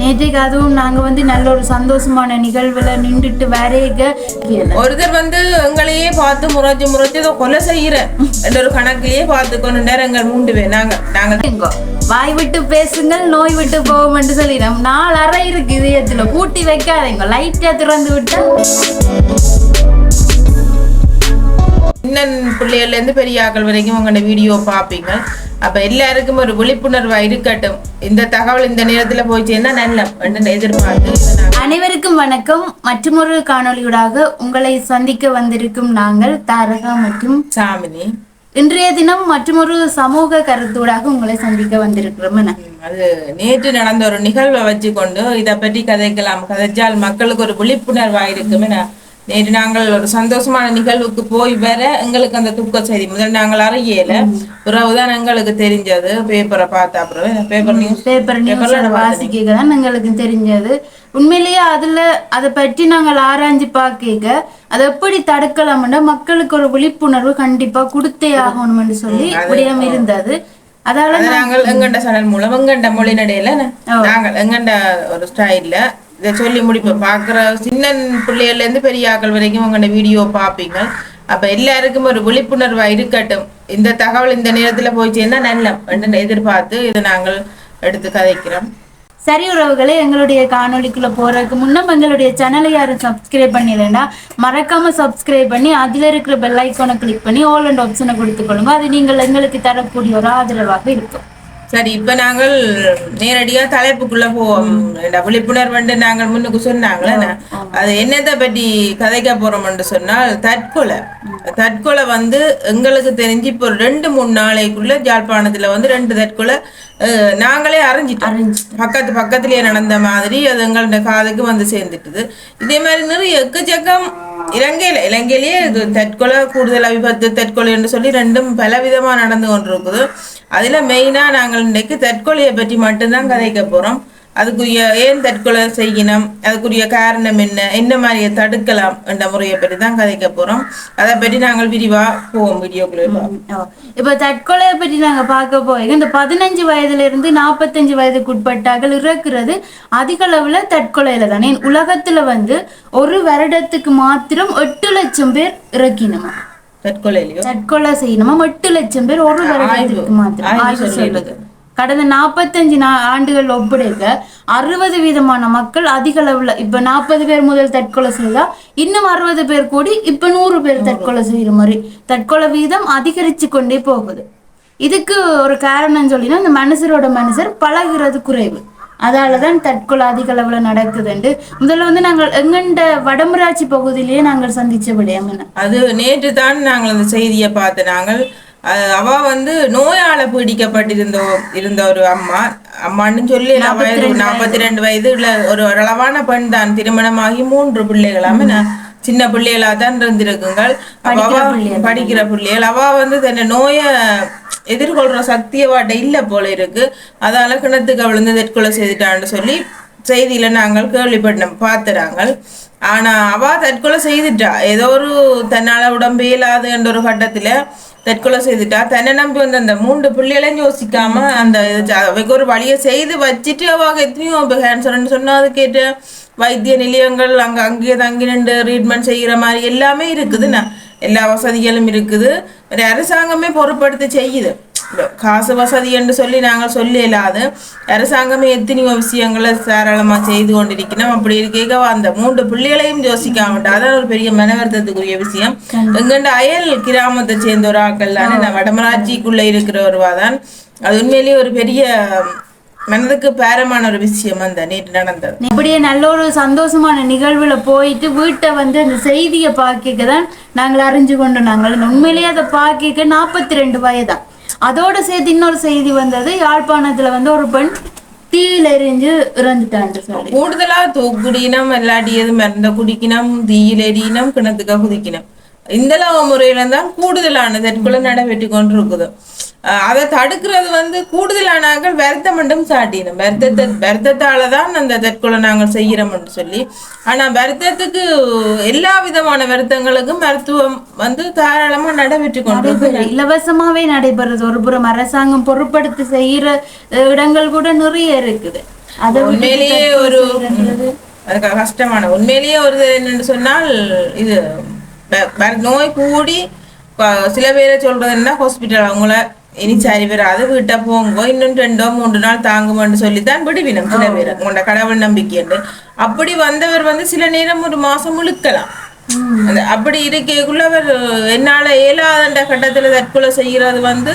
நேற்றைக்கு அதுவும் நாங்க வந்து நல்ல ஒரு சந்தோஷமான நிகழ்வுல நின்றுட்டு வரைக. ஒருத்தர் வந்து எங்களையே பார்த்து முறைச்சு முறைச்சு ஏதோ கொலை செய்யற என்ற ஒரு கணக்கிலேயே பார்த்து கொண்டு நேரம் எங்கள் பேர் நாங்க நாங்க வாய் விட்டு பேசுங்கள் நோய் விட்டு போகும் என்று சொல்லிடும் நாலு அறை இருக்கு இதயத்துல. பூட்டி வைக்காதீங்க. லைட்டா திறந்து விட்டா சின்ன பிள்ளைகள்ல இருந்து பெரிய ஆக்கள் வரைக்கும் உங்களோட வீடியோ பார்ப்பீங்க. அப்ப எல்லாருக்கும் ஒரு விழிப்புணர்வா இருக்கட்டும். இந்த தகவல் இந்த நேரத்துல போய் சேர்ந்தா நல்ல எதிர்பார்த்து? அனைவருக்கும் வணக்கம். மற்றொரு காணொளியூடாக உங்களை சந்திக்க வந்திருக்கும் நாங்கள் தாரகா மற்றும் சாமினி. இன்றைய தினம் மற்றொரு சமூக கருத்தூடாக உங்களை சந்திக்க வந்திருக்கிறோம். அது நேற்று நடந்த ஒரு நிகழ்வை வச்சுக்கொண்டு இதை பற்றி கதைக்கலாம். கதைச்சால் மக்களுக்கு ஒரு விழிப்புணர்வா இருக்கும் என நேற்று நாங்கள் ஒரு சந்தோஷமான நிகழ்வுக்கு போய் வர எங்களுக்கு அந்த துக்க செய்தி. முதல் நாங்கள் அறியல. பிறகுதான் எங்களுக்கு தெரிஞ்சது. பேப்பரை பார்த்த அப்புறம் பேப்பர் நியூஸ் பேப்பர் நியூஸோட வாசிக்க தான் எங்களுக்கு தெரிஞ்சது. உண்மையிலேயே அதுல அதை பற்றி நாங்கள் ஆராய்ஞ்சு பார்க்க அதை எப்படி தடுக்கலாம்னா மக்களுக்கு ஒரு விழிப்புணர்வு கண்டிப்பா கொடுத்தே ஆகணும்னு சொல்லி விடயம் இருந்தது. அதால அது நாங்கள் எங்கண்ட சேனல் மூலம் எங்கண்ட மொழி நடையில நாங்கள் எங்கண்ட ஒரு ஸ்டைல்ல இதை சொல்லி முடிப்போம். பார்க்குற சின்ன பிள்ளைகள்லேருந்து பெரிய ஆக்கள் வரைக்கும் உங்களோட வீடியோ பார்ப்பீங்க. அப்ப எல்லாருக்கும் ஒரு விழிப்புணர்வா இருக்கட்டும். இந்த தகவல் இந்த நேரத்துல போய் சேர்ந்தால் நல்ல எதிர்பார்த்து இதை நாங்கள் எடுத்து கதைக்கிறோம். சரி உறவுகளே எங்களுடைய காணொளிக்குள்ள போறதுக்கு முன்னம் எங்களுடைய சேனலை யாரும் சப்ஸ்கிரைப் பண்ணிடலன்னா மறக்காம சப்ஸ்கிரைப் பண்ணி அதுல இருக்கிற பெல் ஐக்கோனை கிளிக் பண்ணி ஆல் அண்ட் ஆப்ஷனை கொடுத்துக்கொள்ளுங்க. அது நீங்கள் எங்களுக்கு தரக்கூடிய ஒரு ஆதரவாக இருக்கும். சரி இப்ப நாங்கள் நேரடியா தலைப்புக்குள்ள போவோம். விழிப்புணர்வு நாங்கள் முன்னுக்கு சொன்னாங்களே அது என்னத்தை பற்றி கதைக்க போறோம்னு சொன்னால் தற்கொலை. தற்கொலை வந்து எங்களுக்கு தெரிஞ்சு இப்போ ஒரு ரெண்டு மூணு நாளைக்குள்ள ஜாழ்ப்பாணத்துல வந்து ரெண்டு தற்கொலை நாங்களே அறிஞ்சிட்டோம். பக்கத்து பக்கத்துலயே நடந்த மாதிரி அது எங்களோட காதுக்கு வந்து சேர்ந்துட்டுது. இதே மாதிரி நிறைய எக்கச்சக்கம் இலங்கையில இலங்கையிலேயே இது தற்கொலை கூடுதல் விபத்து தற்கொலை என்று சொல்லி ரெண்டும் பலவிதமா நடந்து கொண்டிருக்குது. அதுல மெயினா நாங்கள் இன்னைக்கு தற்கொலையை பற்றி மட்டும்தான் கதைக்க போறோம். அதுக்குரிய ஏன் தற்கொலை செய்யணும் அதுக்குரிய காரணம் என்ன? என்ன மாதிரி தடுக்கலாம் என்ற முறையை பற்றி தான் கதைக்க போறோம். அதை பற்றி நாங்கள் விரிவா போவோம் வீடியோக்குள்ள. இப்ப தற்கொலையை பற்றி நாங்க பார்க்க போய் இந்த பதினஞ்சு வயதுல இருந்து நாற்பத்தஞ்சு வயதுக்குட்பட்டார்கள் இறக்குறது. அதிக அளவுல தற்கொலையில தானே. உலகத்துல வந்து ஒரு வருடத்துக்கு மாத்திரம் எட்டு லட்சம் பேர் இறக்கினமா. தற்கொலையிலயோ? தற்கொலை செய்யணுமா? எட்டு லட்சம் பேர் ஒரு வருடத்துக்கு மாத்திரம். ஆய்வு சொல்லுது. கடந்த நாற்பத்தஞ்சு நா ஆண்டுகள் ஒப்படைக்க அறுபது வீதமான மக்கள் அதிக அளவுல இப்ப நாற்பது பேர் முதல் தற்கொலை செய்தா இன்னும் அறுபது பேர் கூடி இப்ப நூறு பேர் தற்கொலை செய்யற மாதிரி. தற்கொலை வீதம் அதிகரிச்சு கொண்டே போகுது. இதுக்கு ஒரு காரணம் சொல்லினா இந்த மனுஷரோட மனுஷர் பழகிறது குறைவு. அதாலதான் தற்கொலை அதிக அளவுல நடக்குதுண்டு. முதல்ல வந்து நாங்கள் எங்கண்ட வடமராட்சி பகுதியிலேயே நாங்கள் சந்திச்ச விடயம் அது நேற்று தான் நாங்கள் அந்த செய்தியை பார்த்து நாங்கள். அவ வந்து நோயால பீடிக்கப்பட்டிருந்த இருந்த ஒரு அம்மா. அம்மான்னு சொல்லி வயது நாற்பத்தி ரெண்டு வயது. உள்ள ஒரு அளவான பெண் தான். திருமணமாகி மூன்று பிள்ளைகளாம. சின்ன பிள்ளைகளா தான் இருந்திருக்குங்கள். படிக்கிற பிள்ளைகள். அவ வந்து தன்னை நோயை எதிர்கொள்ற சக்திய வாட்ட இல்ல போல இருக்கு. அதால கிணத்துக்கு விழுந்து தற்கொலை செய்துட்டான்னு சொல்லி செய்தியில நாங்கள் கேள்விப்பட்டோம் பார்த்துறாங்க ஆனா அவ தற்கொலை செய்துட்டா. ஏதோ ஒரு தன்னால உடம்பு இயலாது என்ற ஒரு கட்டத்துல தற்கொலை செய்துட்டா. தன்னை நம்பி வந்து அந்த மூன்று பிள்ளைகளையும் யோசிக்காம அந்த அவைக்கு ஒரு வழியை செய்து வச்சுட்டு அவ எத்தனையோ கேன்சர்னு சொன்னா அது கேட்டு வைத்திய நிலையங்கள் அங்கே அங்கேயே தங்கி நின்று ட்ரீட்மெண்ட் செய்கிற மாதிரி எல்லாமே இருக்குதுண்ணா எல்லா வசதிகளும் இருக்குது. ஒரு அரசாங்கமே பொருட்படுத்தி செய்யுது. காசு வசதி என்று சொல்லி நாங்கள் சொல்ல இல்லாது அரசாங்கமே எத்தனையோ விஷயங்களை தாராளமா செய்து கொண்டிருக்கிறோம். அப்படி இருக்க அந்த மூன்று பிள்ளைகளையும் யோசிக்காமட்டா அதான் ஒரு பெரிய மனவர்த்தத்துக்குரிய விஷயம். எங்கண்ட அயல் கிராமத்தை சேர்ந்த ஒரு ஆக்கள் தானே நான் வடமராட்சிக்குள்ளே இருக்கிற ஒருவாதான் அது உண்மையிலேயே ஒரு பெரிய மனதுக்கு பேரமான ஒரு விஷயம் அந்த நேற்று நடந்தது. இப்படியே நல்ல ஒரு சந்தோஷமான நிகழ்வுல போயிட்டு வீட்டை வந்து அந்த செய்தியை பார்க்க தான் நாங்கள் அறிஞ்சு கொண்டு நாங்கள் உண்மையிலேயே அதை பார்க்க நாற்பத்தி ரெண்டு வயதான் அதோட சேர்த்து இன்னொரு செய்தி வந்தது யாழ்ப்பாணத்துல வந்து ஒரு பெண் தீயில எரிஞ்சு இறந்துட்டான்னு சொல்லி கூடுதலா தூக்குடினம் இல்லாட்டியது மருந்த குடிக்கணும் தீயில எரியினம் கிணத்துக்க குதிக்கணும் இந்த முறையில தான் கூடுதலான தற்கொலை நடைபெற்று கொண்டிருக்குது. அதை தடுக்கிறது வந்து கூடுதலானாக்கள் வருத்தம் மட்டும் சாட்டினோம். வருத்தத்தை வருத்தத்தால தான் அந்த தற்கொலை நாங்கள் செய்கிறோம்னு சொல்லி. ஆனா வருத்தத்துக்கு எல்லா விதமான வருத்தங்களுக்கும் மருத்துவம் வந்து தாராளமா நடைபெற்று கொண்டிருக்கு இலவசமாவே நடைபெறுது. ஒரு புறம் அரசாங்கம் பொறுப்படுத்தி செய்யற அஹ், இடங்கள் கூட நிறைய இருக்குது. அதை உண்மையிலேயே ஒரு. அதுக்கு கஷ்டமான உண்மையிலேயே ஒரு என்னன்னு சொன்னால் இது நோய் கூடி சில பேரை சொல்றதுன்னா ஹாஸ்பிட்டல் அவங்கள இனி சரி வராது வீட்டை போங்க இன்னும் ரெண்டோ மூன்று நாள் தாங்குமென்னு சொல்லித்தான் விடுவினம் சில பேர் உங்களோட கடவுள் நம்பிக்கைன்னு அப்படி வந்தவர் வந்து சில நேரம் ஒரு மாசம் முழுக்கலாம் அப்படி இருக்கைக்குள்ள அவர் என்னால இயலாத கட்டத்துல தற்கொலை செய்யறது வந்து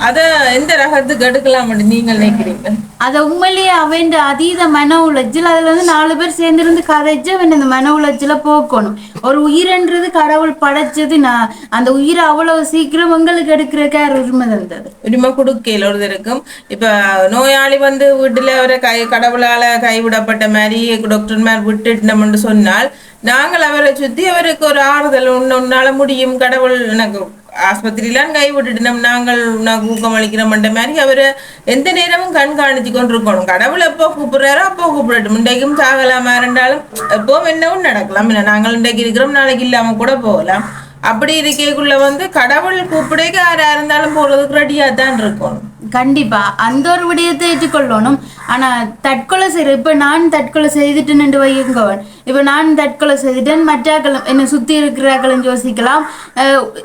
அத எந்த ரகத்துக்கு எடுக்கலாம்னு நீங்கள் நினைக்கிறீங்க? அத உண்மையிலேயே அவன் அதீத மன உளைச்சல் அதுல வந்து நாலு பேர் சேர்ந்திருந்து கதைச்சு அவன் இந்த மன உளைச்சல போக்கணும். ஒரு உயிரன்றது கடவுள் படைச்சது நான் அந்த உயிரை அவ்வளவு சீக்கிரம் உங்களுக்கு எடுக்கிறக்க உரிமை தந்தது. உரிமை கொடுக்கையில் ஒருத்தருக்கும் இப்ப நோயாளி வந்து வீட்டுல அவரை கை கடவுளால கைவிடப்பட்ட மாதிரி டாக்டர் மாதிரி விட்டுட்டோம்னு சொன்னால் நாங்கள் அவரை சுத்தி அவருக்கு ஒரு ஆறுதல் உன்ன உன்னால முடியும் கடவுள் எனக்கு ஆஸ்பத்திரிலாம் கை விட்டுட்டோம் நாங்கள் நான் ஊக்கம் அளிக்கிறோம்ன்ற மாதிரி அவரை எந்த நேரமும் கண்காணிச்சு கொண்டிருக்கணும். கடவுள் எப்போ கூப்பிடுறாரோ அப்போ கூப்பிடட்டும். இன்றைக்கும் சாகலாமா இருந்தாலும் எப்போவும் என்னவும் நடக்கலாம். இல்லை நாங்கள் இன்றைக்கு இருக்கிறோம் நாளைக்கு இல்லாம கூட போகலாம். அப்படி இருக்கைக்குள்ள வந்து கடவுள் கூப்பிடைக்கு யாரா இருந்தாலும் போறதுக்கு ரெடியா தான் இருக்கணும். கண்டிப்பா. அந்த ஒரு விடயத்தை ஏற்றுக்கொள்ளணும். ஆனா தற்கொலை செய்யற இப்ப நான் தற்கொலை செய்துட்டு நின்று வையுங்கவன். இப்ப நான் தற்கொலை செய்துட்டேன். மற்றாக்களும் என்னை சுத்தி இருக்கிறாக்களும் யோசிக்கலாம்.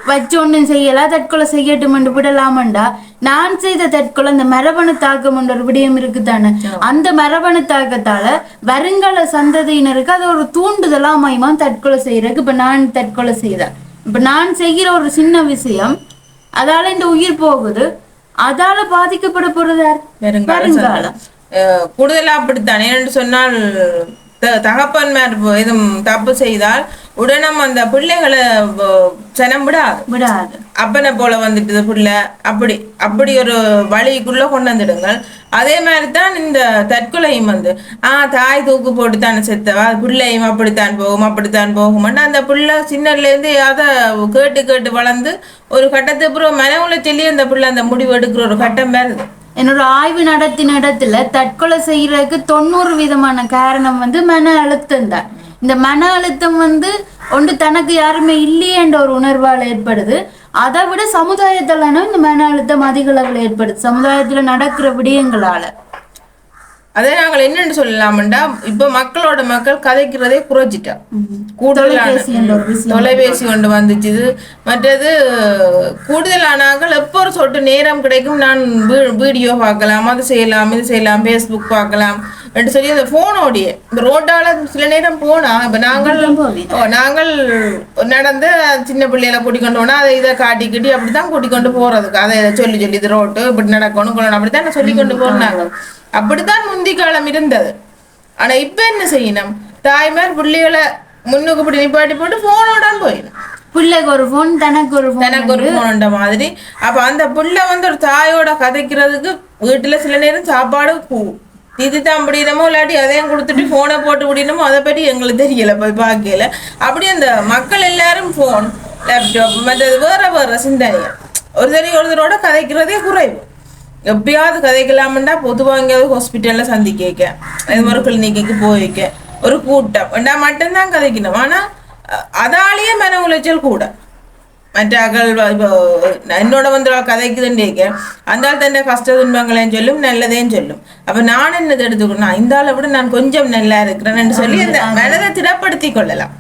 வச்சு ஒன்றும் செய்யலாம் தற்கொலை செய்யட்டும் என்று விடலாமண்டா? நான் செய்த தற்கொலை அந்த மரபணு தாக்கம் என்ற ஒரு விடயம் இருக்குதானே? அந்த மரபணு தாக்கத்தால வருங்கால சந்ததியினருக்கு அது ஒரு தூண்டுதலா அமையுமா தற்கொலை செய்யறதுக்கு? இப்ப நான் தற்கொலை செய்தேன். இப்ப நான் செய்கிற ஒரு சின்ன விஷயம் அதால இந்த உயிர் போகுது. அதால பாதிக்கப்பட போறது வருங்காலம். கூடுதலா அப்படித்தான் சொன்னால் தகப்பன்மார் எதுவும் தப்பு செய்தால் உடனம் அந்த பிள்ளைகளை சனம் விடாது. விடாது. அப்பனை போல வந்துட்டு பிள்ளை. அப்படி அப்படி ஒரு வழிக்குள்ள கொண்டு வந்துடுங்கள். அதே மாதிரி தான் இந்த தற்கொலையும் வந்து. ஆ தாய் தூக்கு போட்டு தானே செத்தவா? பிள்ளையும் அப்படித்தான் போகும் அப்படித்தான் போகும்னு அந்த பிள்ளை சின்னதுல இருந்து அதை கேட்டு கேட்டு வளர்ந்து ஒரு கட்டத்துக்கு அப்புறம் மன உளைச்சலி அந்த பிள்ளை அந்த முடிவு எடுக்கிற ஒரு கட்டம் வருது என்னோட ஆய்வு நடத்தின இடத்துல தற்கொலை செய்யறதுக்கு தொண்ணூறு விதமான காரணம் வந்து மன அழுத்தம் தான். இந்த மன அழுத்தம் வந்து ஒன்று தனக்கு யாருமே இல்லையேன்ற ஒரு உணர்வால் ஏற்படுது. அதை விட சமுதாயத்தால இந்த மன அழுத்தம் அதிக அளவில் ஏற்படுது. சமுதாயத்தில் நடக்கிற விடயங்களால. அதே நாங்கள் என்னன்னு சொல்லலாம்டா? இப்ப மக்களோட மக்கள் கதைக்கிறதே குறைச்சிட்டா கூடுதலான தொலைபேசி கொண்டு வந்துச்சு மற்றது கூடுதலானாக்கள் எப்போ ஒரு சொட்டு நேரம் கிடைக்கும் நான் வீடியோ பார்க்கலாம் அது செய்யலாம் இது செய்யலாம் ஃபேஸ்புக் பார்க்கலாம் என்று சொல்லி அந்த போனோடைய இந்த ரோட்டால சில நேரம் போனா இப்ப நாங்கள் நாங்கள் நடந்து சின்ன பிள்ளைகளை கூட்டிக்கொண்டு போனா அதை இதை காட்டிக்கிட்டி அப்படித்தான் கூட்டிக்கொண்டு போறதுக்கு. அதை இதை சொல்லி சொல்லி இது ரோட்டு இப்படி நடக்கணும் கொள்ளணும் அப்படித்தான் சொல்லி கொண்டு போனாங்க. அப்படித்தான் முந்தி காலம் இருந்தது. ஆனா இப்ப என்ன செய்யணும்? தாய்மார் பிள்ளைகளை முன்னுக்கு இப்படி நிப்பாட்டி போட்டு போனோட போயிடும். பிள்ளைக்கு ஒரு ஃபோன் தனக்கு ஒரு எனக்கு ஒரு போனண்ட மாதிரி. அப்ப அந்த புள்ள வந்து ஒரு தாயோட கதைக்கிறதுக்கு வீட்டுல சில நேரம் சாப்பாடு இது தான் முடியணுமோ இல்லாட்டி அதையும் கொடுத்துட்டு போனை போட்டு முடியணுமோ அதை பற்றி எங்களுக்கு தெரியல போய் பார்க்கல. அப்படி அந்த மக்கள் எல்லாரும் போன் லேப்டாப் மற்றது வேற வேற சிந்தனையா ஒரு தடவை ஒருத்தரோட கதைக்கிறதே குறைவு. எப்படியாவது கதைக்கலாம்டா பொதுவாக எங்கேயாவது ஹாஸ்பிட்டலில் சந்திக்க இது மாதிரி கிளினிக்கு போய்க்க. ஒரு கூட்டம். ரெண்டா மட்டும்தான் கதைக்கணும். ஆனால் அதாலேயே மன உளைச்சல் கூட. மற்றாக்கள் என்னோட வந்து கதைக்குதுன்னு கேட்க அந்த ஆள் தன்னை கஷ்ட துன்பங்களையும் சொல்லும் நல்லதையும் சொல்லும். அப்போ நான் என்னது எடுத்துக்கணும்? இந்த ஆளை விட நான் கொஞ்சம் நல்லா இருக்கிறேன்னு சொல்லி அந்த மனதை திடப்படுத்தி கொள்ளலாம்.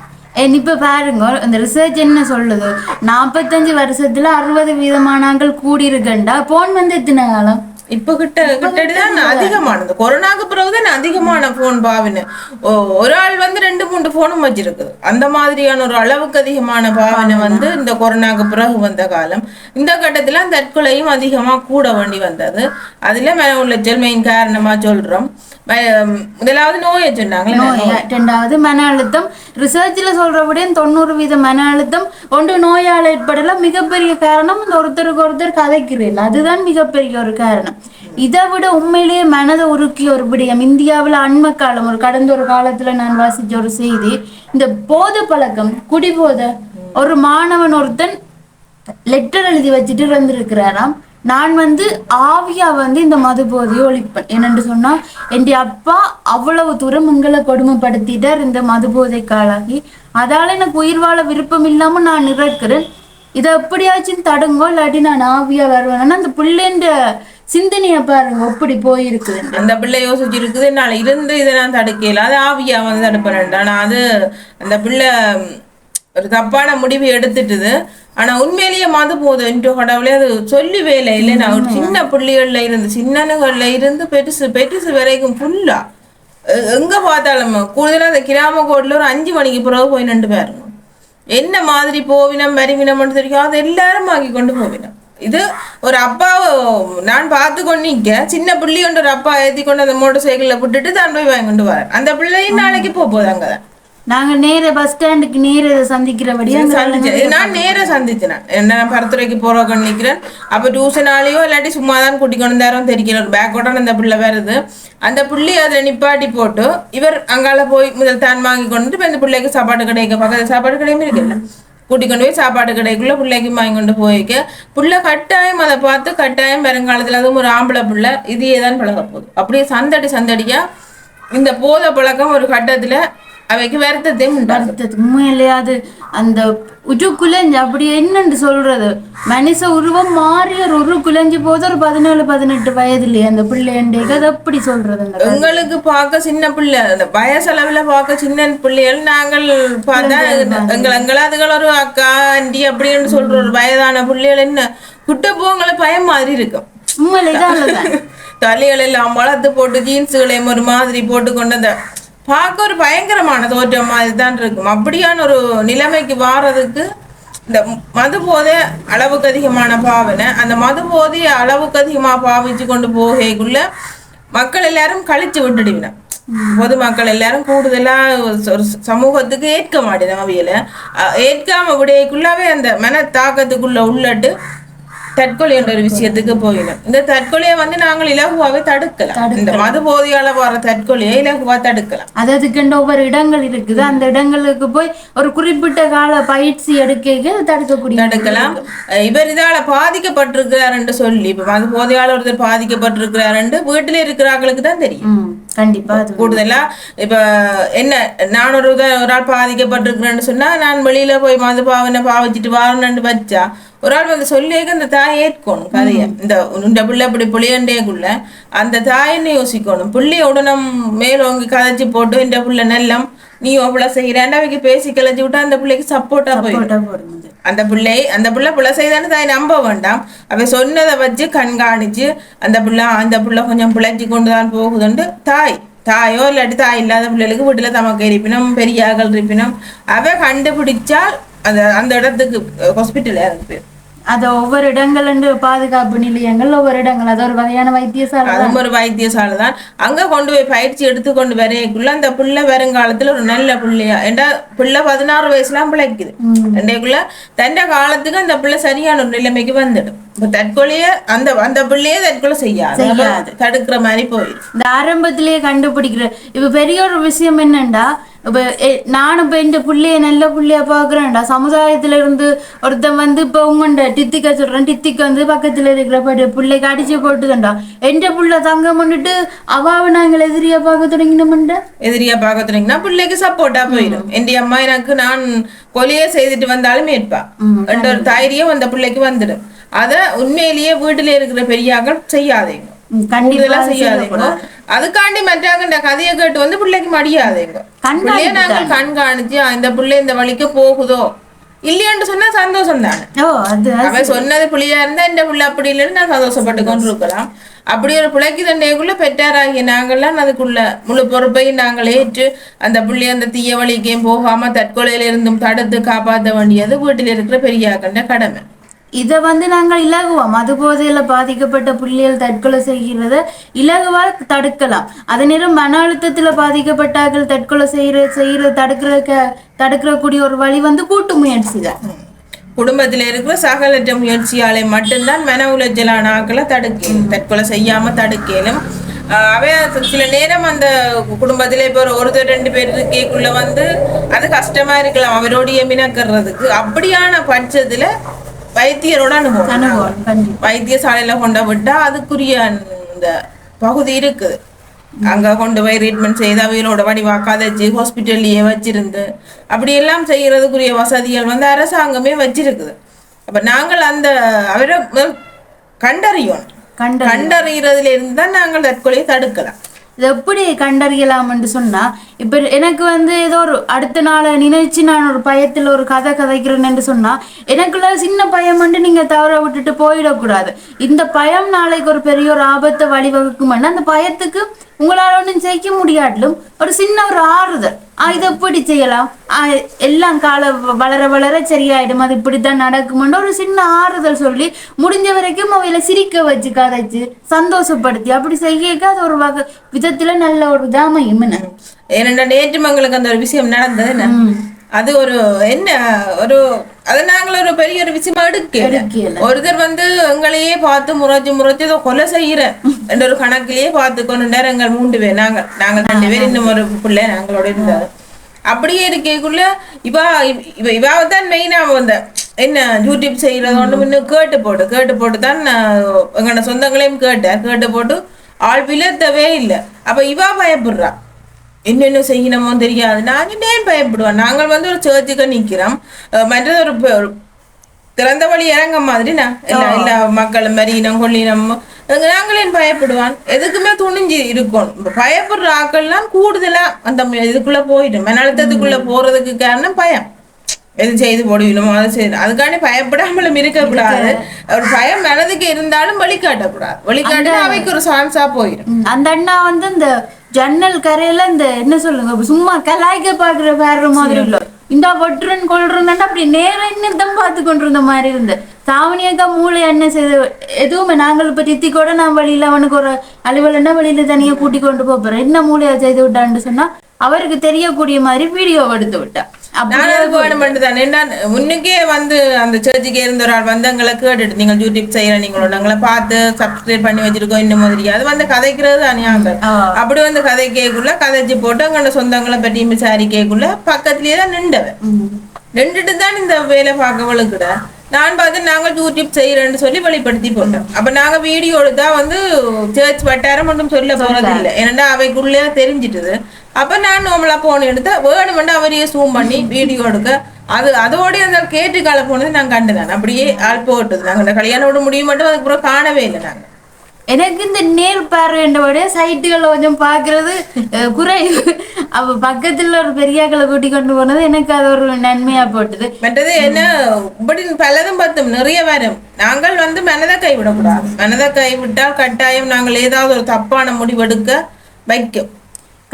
இப்போ பாருங்க இந்த ரிசர்ச் என்ன சொல்லுது? நாற்பத்தஞ்சு வருஷத்துல அறுபது வீதமானாங்கள் கூடியிருக்கண்டா போன் வந்து எத்தனை காலம்? இப்ப கிட்ட கிட்டதான் அதிகமானது. கொரோனாக்கு பிறகுதான் அதிகமான போன் பாவின ஒரு ஆள் வந்து ரெண்டு மூன்று போனும் வச்சிருக்குது. அந்த மாதிரியான ஒரு அளவுக்கு அதிகமான பாவனை வந்து இந்த கொரோனாக்கு பிறகு வந்த காலம். இந்த கட்டத்துல தற்கொலையும் அதிகமா கூட வேண்டி வந்தது. அதுல மன உளைச்சல் மெயின் காரணமா சொல்றோம். முதலாவது நோயை சொன்னாங்களே நோய் ரெண்டாவது மன அழுத்தம். ரிசர்ச்ல சொல்றபடியும் தொண்ணூறு வீத மன அழுத்தம். ஒன்று நோயால் ஏற்படலாம் மிகப்பெரிய காரணம் இந்த ஒருத்தருக்கு ஒருத்தர் கதைக்கிறீர்கள் அதுதான் மிகப்பெரிய ஒரு காரணம். இதை விட உண்மையிலேயே மனதை உருக்கிய ஒரு விடயம். இந்தியாவில் அண்மை காலம் ஒரு கடந்த ஒரு காலத்துல நான் வாசிச்ச ஒரு செய்தி இந்த போதை பழக்கம் குடிபோதை ஒரு மாணவன் ஒருத்தன் லெட்டர் எழுதி வச்சுட்டு இருந்திருக்கிறாராம் நான் வந்து ஆவியா வந்து இந்த மது போதையை ஒழிப்பேன். என்னென்று சொன்னா என் அப்பா அவ்வளவு தூரம் உங்களை கொடுமைப்படுத்திட்டார் இந்த மது போதைக்கு ஆளாகி அதால எனக்கு உயிர் வாழ விருப்பம் இல்லாம நான் இறக்குறேன் இதை எப்படியாச்சும் தடுங்கோ இல்லாட்டி நான் ஆவியா வருவேன். அந்த பிள்ளைன்ற சிந்தனைய பாருங்க எப்படி போயிருக்குது அந்த பிள்ளை யோசிச்சிருக்குது நான் இருந்து இதை நான் தடுக்கல. அது ஆவியா வந்து தடுப்பேன் ஆனா அது அந்த பிள்ளை ஒரு தப்பான முடிவு எடுத்துட்டுது. ஆனா உண்மையிலேயே மது போதும் என்று கடவுளே அது சொல்லி வேலை இல்லை. நான் ஒரு சின்ன புள்ளிகள்ல இருந்து சின்னனுகள்ல இருந்து பெருசு பெருசு வரைக்கும் ஃபுல்லா எங்க பார்த்தாலும் கூடுதலா அந்த கிராம கோட்ல ஒரு அஞ்சு மணிக்கு பிறகு போய் நின்று பாருங்க. என்ன மாதிரி போவினம் வருவினம்னு தெரியும். அது எல்லாரும் ஆக்கி கொண்டு போவினம். இது ஒரு அப்பாவை நான் பார்த்து கொண்டு நிக்க சின்ன பிள்ளை கொண்டு ஒரு அப்பா ஏத்தி கொண்டு அந்த மோட்டர் சைக்கிளில் விட்டுட்டு தான் போய் வாங்கி கொண்டு வரேன் அந்த பிள்ளையும் நாளைக்கு போக போகுது அங்கதான். நாங்க நேர பஸ் ஸ்டாண்டுக்கு நேர சந்திக்கிறபடி அந்த சந்திச்சேன் இது நான் நேரா சந்திச்சேன். என்ன நான் பரத்துறைக்கு போறோம் நிக்கிறேன் அப்ப டியூஷனாலேயோ இல்லாட்டி சும்மா தான் கூட்டி கொண்டு வந்தாரோ தெரியல. ஒரு பேக்கோட அந்த பிள்ளை வருது அந்த புள்ளி அதுல நிப்பாட்டி போட்டு இவர் அங்கால போய் முதல் தான் வாங்கி கொண்டு போய் அந்த பிள்ளைக்கு சாப்பாடு கடைக்கு பக்கத்துல சாப்பாடு கடையும் இருக்குல்ல. கூட்டி கொண்டு போய் சாப்பாடு கடைக்குள்ள பிள்ளைக்கு வாங்கி கொண்டு போய்க்க புள்ள கட்டாயம் அதை பார்த்து கட்டாயம் வருங்காலத்துல அதுவும் ஒரு ஆம்பளை புள்ள இதையே தான் பழக போகுது. அப்படியே சந்தடி சந்தடியா இந்த போத பழக்கம் ஒரு கட்டத்துல அவைக்கு வருத்தத்தையும் உண்மையிலேயே அது அந்த உரு குலைஞ்சு அப்படி என்னன்னு சொல்றது? மனுஷ உருவம் மாறி ஒரு உரு குலைஞ்சு போது ஒரு பதினேழு பதினெட்டு வயதுலயே அந்த பிள்ளைண்டேக்கு அது எப்படி சொல்றது? எங்களுக்கு பார்க்க சின்ன பிள்ளை அந்த வயசளவுல பார்க்க சின்ன பிள்ளைகள் நாங்கள் பார்த்தா எங்கள் எங்களை அதுகள் ஒரு அக்கா ஆண்டி அப்படின்னு சொல்ற ஒரு வயதான பிள்ளைகள் என்ன? குட்ட போங்களை பயம் மாதிரி இருக்கும். உண்மையிலே தலைகள் எல்லாம் வளர்த்து போட்டு ஜீன்ஸுகளையும் ஒரு மாதிரி போட்டு கொண்டு அந்த பார்க்க ஒரு பயங்கரமான தோற்றம் மாதிரி தான் இருக்கும். அப்படியான ஒரு நிலைமைக்கு வாரதுக்கு இந்த மது போதை அளவுக்கு அதிகமான பாவனை அந்த மது போதைய அளவுக்கு அதிகமாக பாவிச்சு கொண்டு போகைக்குள்ள மக்கள் எல்லாரும் கழிச்சு விட்டுடுவினா பொதுமக்கள் எல்லாரும் கூடுதலா ஒரு- சமூகத்துக்கு ஏற்க மாட்டேன் அவியல ஏற்காம விடையக்குள்ளாவே அந்த மன தாக்கத்துக்குள்ள உள்ளட்டு தற்கொலை. என்ற ஒரு விஷயத்துக்கு போயிடும். இந்த தற்கொலையை வந்து நாங்கள் இலகுவாவே தடுக்கலாம். இந்த மது போதையால வர தற்கொலையை இலகுவா தடுக்கலாம். அது அதுக்குண்ட ஒவ்வொரு இடங்கள் இருக்குது. அந்த இடங்களுக்கு போய் ஒரு குறிப்பிட்ட கால பயிற்சி எடுக்க தடுக்கக்கூடிய தடுக்கலாம். இவர் இதால பாதிக்கப்பட்டிருக்கிறார் என்று சொல்லி இப்ப மது போதையால ஒருத்தர் பாதிக்கப்பட்டிருக்கிறார் என்று வீட்டில இருக்கிறார்களுக்கு தான் தெரியும். கண்டிப்பா. அது கூடுதலா இப்ப என்ன நான் ஒரு ஒரு ஆள் பாதிக்கப்பட்டிருக்கிறேன்னு சொன்னா நான் வெளியில போய் மது பாவனை பாவிச்சிட்டு வாரணுன்னு வச்சா ஒரு ஆள் வந்து சொல்லியேக்க அந்த தாய் ஏற்கணும் கதைய. இந்த இந்த பிள்ளை இப்படி புளியண்டேக்குள்ள அந்த தாயின்னு யோசிக்கணும்? பிள்ளைய உடனம் மேலோங்கி கதைச்சு போட்டு இந்த பிள்ளை நெல்லம் நீ அவ்வளவு செய்யறாண்டா அவைக்கு பேசி கிளச்சி விட்டா அந்த பிள்ளைக்கு சப்போர்ட்டா போயிடும் அந்த பிள்ளை அந்த பிள்ளை பிள்ளை செய்தான்னு தாய் நம்ப வேண்டாம். அவ சொன்னதை வச்சு கண்காணிச்சு அந்த பிள்ளை அந்த பிள்ளை கொஞ்சம் பிழைச்சி கொண்டு தான் போகுதுண்டு. தாய் தாயோ இல்லாட்டி தாய் இல்லாத பிள்ளைகளுக்கு வீட்டுல தமக்கு இருப்பினும் பெரியாக்கள் இருப்பினும் அவ கண்டுபிடிச்சால் அந்த அந்த இடத்துக்கு ஹாஸ்பிட்டல் இறந்து போயிடும் அது ஒவ்வொரு இடங்கள் பாதுகாப்பு நிலையங்கள் ஒவ்வொரு இடங்கள். அது ஒரு வகையான வைத்தியசாலை அதுவும் ஒரு வைத்தியசாலை தான். அங்க கொண்டு போய் பயிற்சி எடுத்து கொண்டு வரையக்குள்ள அந்த பிள்ளை வருங்காலத்துல ஒரு நல்ல பிள்ளையா. ஏண்டா பிள்ளை பதினாறு வயசுலாம் பிழைக்குது. ரெண்டைக்குள்ள தண்ட காலத்துக்கு அந்த பிள்ளை சரியான ஒரு நிலைமைக்கு வந்துடும். தற்கொலைய அந்த அந்த பிள்ளையே தற்கொலை செய்யாது. தடுக்கிற மாதிரி போயிடும் இந்த ஆரம்பத்திலேயே கண்டுபிடிக்கிற இப்ப பெரிய ஒரு விஷயம் என்னண்டா இப்ப நானும் இப்ப இந்த புள்ளைய நல்ல புள்ளைய பாக்குறேன்டா. சமுதாயத்துல இருந்து ஒருத்தன் வந்து இப்ப உங்கண்ட டித்திக்க சொல்றேன் டித்திக்கு வந்து பக்கத்துல இருக்கிற படி பிள்ளைக்கு அடிச்சு போட்டுதண்டா எந்த புள்ள தங்க பண்ணிட்டு அவாவை நாங்கள் எதிரியா பார்க்க தொடங்கினோம்டா எதிரியா பார்க்க தொடங்கினா பிள்ளைக்கு சப்போர்ட்டா போயிடும். என் அம்மா எனக்கு நான் கொலையே செய்துட்டு வந்தாலும் ஏற்பா. என்ற ஒரு தைரியம் அந்த பிள்ளைக்கு வந்துடும். அத உண்மையிலேயே வீட்டுல இருக்கிற பெரியாக்கள் செய்யாதீங்க. கண்டிப்பா கூடுதலா செய்யாதீங்க. அதுக்காண்டி மற்றவங்க இந்த கதையை கேட்டு வந்து பிள்ளைக்கு மடியாதீங்க. பிள்ளைய நாங்கள் கண்காணிச்சு "ஆ, இந்த பிள்ளை இந்த வழிக்கு போகுதோ? இல்லையான்னு சொன்னா சந்தோஷம் தானே. அவன் சொன்னது புள்ளியா இருந்தா இந்த புள்ள அப்படி இல்லைன்னு நான் சந்தோஷப்பட்டு கொண்டு இருக்கலாம் அப்படி ஒரு பிள்ளைக்கு தண்டைக்குள்ள பெற்றாராகிய நாங்கள்லாம் அதுக்குள்ள முழு பொறுப்பையும் நாங்கள் ஏற்று அந்த புள்ளைய அந்த தீய வழிக்கையும் போகாம தற்கொலையில இருந்தும் தடுத்து காப்பாற்ற வேண்டியது வீட்டில் இருக்கிற பெரியாக்கண்ட கடமை. இதை வந்து நாங்கள் இலகுவோம். மது போதையில பாதிக்கப்பட்ட புள்ளிகள் தற்கொலை செய்கிறத இலகுவால் தடுக்கலாம். அதே நேரம் மன அழுத்தத்துல பாதிக்கப்பட்டார்கள் தற்கொலை செய்யற செய்யற தடுக்கிற தடுக்கிறக்கூடிய ஒரு வழி வந்து கூட்டு முயற்சி தான். குடும்பத்தில் இருக்கிற சகலற்ற முயற்சியாலே மட்டும்தான் மன உளைச்சலான ஆக்களை தடுக்க தற்கொலை செய்யாம தடுக்கலும் அவைய அவன் சில நேரம் அந்த குடும்பத்திலே இப்போ ஒரு ஒருத்தர் ரெண்டு பேர் இருக்கேக்குள்ள வந்து அது கஷ்டமா இருக்கலாம் அவரோடைய மினக்கிறதுக்கு. அப்படியான பட்சத்துல வைத்தியரோட அனுபவம். அனுபவம் வைத்தியசாலையில கொண்டு விட்டா அதுக்குரிய இந்த பகுதி இருக்குது அங்க கொண்டு போய் ட்ரீட்மெண்ட் செய்து அவைகளோட வடிவா கதைச்சு ஹாஸ்பிட்டல்லையே வச்சிருந்து அப்படி எல்லாம் செய்யறதுக்குரிய வசதிகள் வந்து அரசாங்கமே வச்சிருக்குது. அப்ப நாங்கள் அந்த அவரை கண்டறியோம் கண்ட கண்டறிகிறதுல இருந்து தான் நாங்கள் தற்கொலையை தடுக்கலாம். இதை எப்படி கண்டறியலாம் என்று சொன்னால் இப்போ எனக்கு வந்து ஏதோ ஒரு அடுத்த நாளை நினைச்சு நான் ஒரு பயத்தில் ஒரு கதை கதைக்கிறேன்னு சொன்னால் எனக்குள்ள சின்ன பயம் வந்து நீங்கள் தவற விட்டுட்டு போயிடக்கூடாது. இந்த பயம் நாளைக்கு ஒரு பெரிய ஒரு ஆபத்தை வழிவகுக்கும்னா அந்த பயத்துக்கு உங்களால் ஒன்றும் செய்ய முடியாட்டிலும் ஒரு சின்ன ஒரு ஆறுதல். இதை எப்படி செய்யலாம்? எல்லாம் கால வளர வளர சரியாயிடும். அது இப்படித்தான் நடக்கும்னு ஒரு சின்ன ஆறுதல் சொல்லி முடிஞ்ச வரைக்கும் அவையில சிரிக்க வச்சு கதைச்சு சந்தோஷப்படுத்தி அப்படி செய்யக்க அது ஒரு வகை விதத்துல நல்ல ஒரு இதாமையும் ஏனென்றா நேற்று மங்களுக்கு அந்த ஒரு விஷயம் நடந்தது? அது ஒரு என்ன ஒரு அது நாங்கள் ஒரு பெரிய ஒரு விஷயமா எடுக்கல. ஒருத்தர் வந்து எங்களையே பார்த்து முறைச்சு முறைச்சு ஏதோ கொலை செய்யற என்ற ஒரு கணக்கிலேயே பார்த்து கொண்டு நேரம் எங்கள் மூன்று பேர் நாங்கள் நாங்கள் ரெண்டு பேர் இன்னும் ஒரு பிள்ளை நாங்களோட இருந்தாரு அப்படியே இருக்கக்குள்ள இவா இவ இவாவை தான் மெயினா வந்த. என்ன யூடியூப் செய்யறது ஒன்று இன்னும் கேட்டு போட்டு கேட்டு போட்டு தான் நான் எங்களோட சொந்தங்களையும் கேட்டேன். கேட்டு போட்டு ஆள் விலத்தவே இல்லை. அப்ப இவா பயப்படுறா. என்னென்ன செய்யணுமோ தெரியாது. நாங்க ஏன் பயப்படுவோம் நாங்கள் வந்து ஒரு சேர்ச்சுக்கு நிக்கிறோம். அஹ் மற்றது ஒரு திறந்த வழி இறங்க மாதிரி நான் எல்லா எல்லா மக்களும் மறியினம் கொள்ளினம் நாங்களே பயப்படுவான் எதுக்குமே துணிஞ்சு இருக்கணும் இப்ப பயப்படுற ஆக்கள்லாம் கூடுதலா அந்த இதுக்குள்ள போயிடும். மன அழுத்தத்துக்குள்ள போறதுக்கு காரணம் பயம். எது செய்து போடுவினோமோ அது செய்து அதுக்காண்டி பயப்படாமலும் இருக்கக்கூடாது. ஒரு பயம் மனதுக்கு இருந்தாலும் வழிகாட்டக்கூடாது. வழிகாட்டினா அவைக்கு ஒரு சான்ஸா போயிடும். அந்த அண்ணா வந்து இந்த ஜன்னல் கரையில இந்த என்ன சொல்லுங்க சும்மா கலாய்க்க பாக்குற வேற மாதிரி இல்ல. இந்த வெட்டுறன் கொள்றன் அப்படி நேரம் என்னதான் பார்த்து கொண்டிருந்த மாதிரி இருந்து தாவணியக்கா மூளை என்ன செய்து எதுவுமே நாங்கள் இப்ப தித்தி கூட நான் வழியில அவனுக்கு ஒரு அலுவலன்னா வழியில தனியா கூட்டி கொண்டு போறேன். என்ன மூளையா செய்து விட்டான்னு சொன்னா அவருக்கு தெரியக்கூடிய மாதிரி வீடியோ எடுத்து விட்டா. முன்னுக்கே வந்து அந்த சர்ச்சுக்கு இருந்த ஒரு ஆள் வந்து எங்களை கேட்டுட்டு நீங்கள் யூடியூப் செய்யற நீங்களோட எங்களை பார்த்து சப்ஸ்கிரைப் பண்ணி வச்சிருக்கோம் இந்த மாதிரி. அது வந்து கதைக்கிறது அநியாங்க. அப்படி வந்து கதை கேக்குள்ள கதைச்சு போட்டு எங்களோட சொந்தங்களை பற்றியும் விசாரிக்கக்குள்ள பக்கத்துலயே தான் நின்றவன். நின்றுட்டு தான் இந்த வேலை பார்க்க வழுக்குட நான் பார்த்து நாங்கள் யூடியூப் செய்யறேன்னு சொல்லி வெளிப்படுத்தி போட்டோம். அப்ப நாங்க வீடியோ எடுத்தா வந்து சர்ச் வட்டாரம் மட்டும் சொல்ல போறது இல்லை ஏன்னா அவைக்குள்ளே தெரிஞ்சிட்டுது. அப்ப நான் நார்மலா போன் எடுத்தா வேணுமெண்டு அவரையே சூம் பண்ணி வீடியோ எடுக்க அது அதோட அந்த கேட்டு கால போனது நான் கண்டுதான். அப்படியே ஆள் போட்டது. நாங்க இந்த கல்யாணம் முடியும் மட்டும் அதுக்கப்புறம் காணவே இல்லை நாங்க. எனக்கு இந்த நேர் பார்வைன்றபடியே சைட்டுகளை கொஞ்சம் பார்க்கிறது குறைவு. அப்ப பக்கத்துல ஒரு பெரியாக்களை கூட்டி கொண்டு போனது எனக்கு அது ஒரு நன்மையா போட்டது. மற்றது என்ன இப்படி பலதும் பார்த்தோம் நிறைய வரும். நாங்கள் வந்து மனதை கைவிடக்கூடாது மனதை கைவிட்டால் கட்டாயம் நாங்கள் ஏதாவது ஒரு தப்பான முடிவெடுக்க வைக்கும்.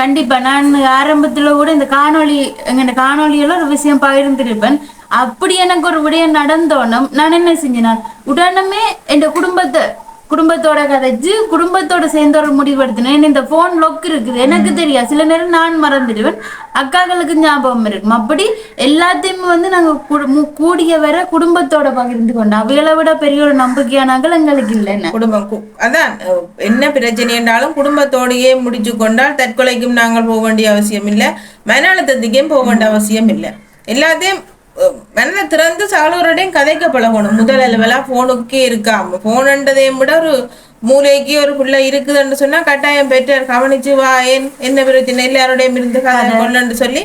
கண்டிப்பா. நான் ஆரம்பத்துல கூட இந்த காணொளி எங்க காணொளியில ஒரு விஷயம் பகிர்ந்திருப்பேன். அப்படி எனக்கு ஒரு விடயம் நடந்தோனும் நான் என்ன செஞ்சேன் உடனே என் குடும்பத்தை குடும்பத்தோட கதைச்சு குடும்பத்தோட சேர்ந்து ஒரு முடிவெடுத்தினேன் இந்த போன் லொக் இருக்குது. எனக்கு தெரியாது. சில நேரம் நான் மறந்துடுவேன். அக்காக்களுக்கு ஞாபகம் இருக்கும். அப்படி எல்லாத்தையுமே வந்து நாங்க கூடிய வரை குடும்பத்தோட பகிர்ந்து கொண்டோம். அவைகளை விட பெரிய ஒரு நம்பிக்கையானாக்கள் எங்களுக்கு இல்லைன்னு குடும்பம் அதான் என்ன பிரச்சனை என்றாலும் குடும்பத்தோடையே முடிச்சு கொண்டால் தற்கொலைக்கும் நாங்கள் போக வேண்டிய அவசியம் இல்லை. மன அழுத்தத்துக்கே போக வேண்டிய அவசியம் இல்லை. எல்லாத்தையும் மனதை திறந்து சகலோரோடையும் கதைக்க பழகணும். முதல் அளவலா போனுக்கே இருக்காம. போனன்றதையும் விட ஒரு மூளைக்கு ஒரு புள்ள இருக்குதுன்னு சொன்னா கட்டாயம் பெற்றார் கவனிச்சு வா ஏன் என்ன பிரச்சனை எல்லாரோடையும் இருந்து கதை கொள்ளன்னு சொல்லி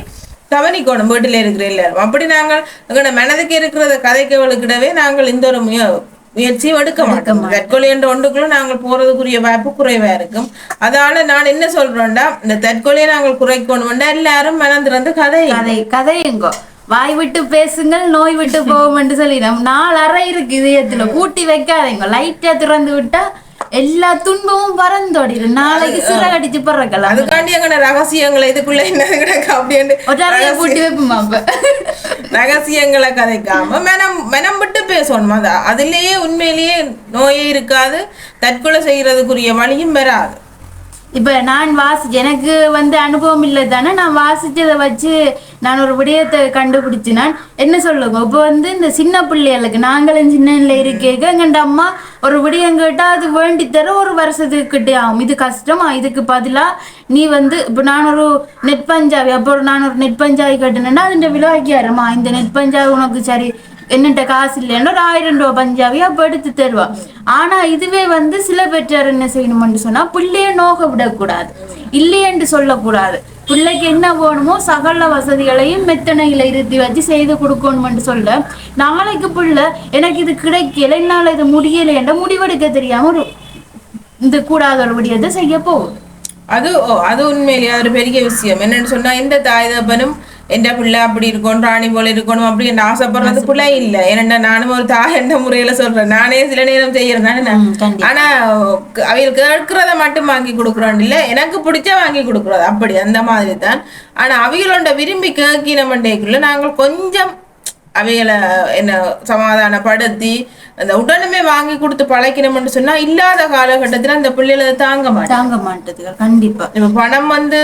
கவனிக்கணும். வீட்டில் இருக்கிற எல்லாரும். அப்படி நாங்கள் எங்களோட மனதுக்கு இருக்கிறத கதைக்கவளுக்கிடவே நாங்கள் இந்த ஒரு முய முயற்சியும் எடுக்க மாட்டோம். தற்கொலை என்ற ஒன்றுக்குள்ள நாங்கள் போறதுக்குரிய வாய்ப்பு குறைவா இருக்கும். அதனால நான் என்ன சொல்றேன்டா இந்த தற்கொலையை நாங்கள் குறைக்கணும்டா. எல்லாரும் மனம் திறந்து கதை. கதை கதையுங்கோ. வாய் விட்டு பேசுங்கள் நோய் விட்டு போகும் என்று சொல்லிடும் நாலு அறை இருக்கு இதயத்துல. பூட்டி வைக்காதீங்க. லைட்டா திறந்து விட்டா எல்லா துன்பமும் பறந்தோடிடும் நாளைக்கு சிறகடிச்சு பறக்கலாம். அதுக்காண்டி எங்கட ரகசியங்களை இதுக்குள்ள என்ன கிடக்கு அப்படின்னு பூட்டி வைப்போமா ரகசியங்களை கதைக்காம மனம் மனம் விட்டு பேசணும்? அது அதுலயே உண்மையிலேயே நோயே இருக்காது. தற்கொலை செய்யறதுக்குரிய வழியும் வராது. இப்ப நான் வாசி எனக்கு வந்து அனுபவம் இல்லை தானே நான் வாசிச்சதை வச்சு நான் ஒரு விடயத்தை கண்டுபிடிச்சு நான் என்ன சொல்லுங்க? இப்போ வந்து இந்த சின்ன பிள்ளைகளுக்கு நாங்களும் சின்ன இருக்கேங்க. எங்கண்ட அம்மா ஒரு விடயம் கேட்டா அது வேண்டி தர ஒரு வருஷத்துக்கிட்டே ஆகும். இது கஷ்டமா? இதுக்கு பதிலா நீ வந்து இப்போ நான் ஒரு நெட் பஞ்சாபி அப்போ நான் ஒரு நெட் பஞ்சாவி கட்டினேன்னா அதுன்ற விலைவாக்கியாரம்மா இந்த நெட் பஞ்சாபி உனக்கு சரி என்னட்ட காசு இல்லைன்னா ஒரு ஆயிரம் ரூபாய் பஞ்சாவியா படுத்து எடுத்து தருவா. ஆனா இதுவே வந்து சில பெற்றார் என்ன செய்யணும்னு சொன்னா பிள்ளைய நோக விடக்கூடாது. இல்லையென்று சொல்லக்கூடாது. பிள்ளைக்கு என்ன வேணுமோ சகல வசதிகளையும் மெத்தனையில இருத்தி வச்சு செய்து கொடுக்கணும்னு சொல்ல நாளைக்கு பிள்ளை எனக்கு இது கிடைக்கல என்னால இது முடியல என்ற முடிவெடுக்க தெரியாம ஒரு இந்த கூடாத ஒரு செய்ய போகும் அது ஓ, அது உண்மையிலேயே ஒரு பெரிய விஷயம். என்னன்னு சொன்னா எந்த தாய் தப்பனும் எந்த பிள்ளை அப்படி இருக்கணும் ராணி போல இருக்கணும் அப்படி என்று ஆசைப்படுறது பிள்ளை இல்ல. ஏன்னா நானும் ஒரு தாய் என்ற முறையில சொல்றேன். நானே சில நேரம் செய்யறேன். ஆனா அவிகளுக்கு கேட்கிறத மட்டும் வாங்கி கொடுக்குறோம் இல்ல. எனக்கு பிடிச்ச வாங்கி கொடுக்குறது. அப்படி அந்த மாதிரி தான். ஆனா அவிகளோட விரும்பி கேட்கின மண்டைக்குள்ள நாங்கள் கொஞ்சம் அவைகளை என்ன சமாதானப்படுத்தி அந்த உடனுமே வாங்கி கொடுத்து பழக்கணும்னு சொன்னா இல்லாத காலகட்டத்துல அந்த பிள்ளைகளை அதை தாங்க மாட்டாங்க தாங்க மாட்டதுகள் கண்டிப்பா. இப்ப பணம் வந்து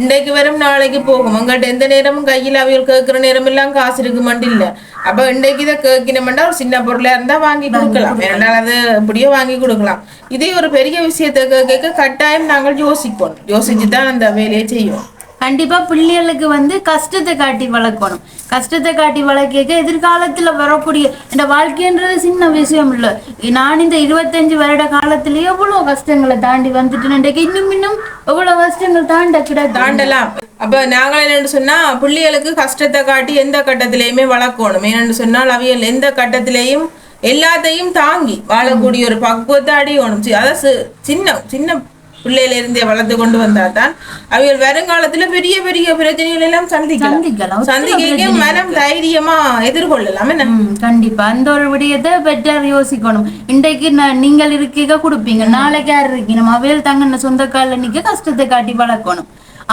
இன்றைக்கு வரும் நாளைக்கு போகும். உங்கள்ட்ட எந்த நேரமும் கையில் அவியல் கேட்கிற நேரம் எல்லாம் காசு இருக்கு மட்டும் இல்ல. அப்ப இன்றைக்கு இதை கேட்கணும்னா ஒரு சின்ன பொருளா இருந்தா வாங்கி கொடுக்கலாம். ஏன்னா அது இப்படியே வாங்கி கொடுக்கலாம். இதே ஒரு பெரிய விஷயத்தை கேட்க கட்டாயம் நாங்கள் யோசிப்போம். யோசிச்சு தான் அந்த வேலையை செய்வோம். கண்டிப்பாக பிள்ளைகளுக்கு வந்து கஷ்டத்தை காட்டி வளர்க்கணும். கஷ்டத்தை காட்டி வளர்க்க எதிர்காலத்தில் வரக்கூடிய இந்த வாழ்க்கைன்றது சின்ன விஷயம் இல்லை. நான் இந்த இருபத்தஞ்சு வருட காலத்துல எவ்வளோ கஷ்டங்களை தாண்டி வந்துட்டு இன்றைக்கு இன்னும் இன்னும் எவ்வளோ கஷ்டங்கள் தாண்ட தாண்டலாம். அப்போ நாங்கள் என்னென்னு சொன்னால் பிள்ளைகளுக்கு கஷ்டத்தை காட்டி எந்த கட்டத்திலையுமே வளர்க்கணும். என்னென்னு சொன்னால் அவியல் எந்த கட்டத்திலையும் எல்லாத்தையும் தாங்கி வாழக்கூடிய ஒரு பக்குவத்தை அடையணும். அதான் சின்ன சின்ன பிள்ளையில இருந்தே வளர்த்து கொண்டு வந்தா தான் அவியல் வருங்காலத்துல பெரிய பெரிய பிரச்சனைகள் எல்லாம் சந்திக்கலாம். சந்திக்கலாம். சந்திக்க மனம் தைரியமா எதிர்கொள்ளலாம் என்ன? கண்டிப்பா. அந்த ஒரு விடயத்தை பெட்டர் யோசிக்கணும். இன்றைக்கு நீங்கள் இருக்கீங்க கொடுப்பீங்க. நாளைக்கு யார் இருக்கணும் அவையில் தங்க சொந்த காலில் நிக்க கஷ்டத்தை காட்டி வளர்க்கணும்.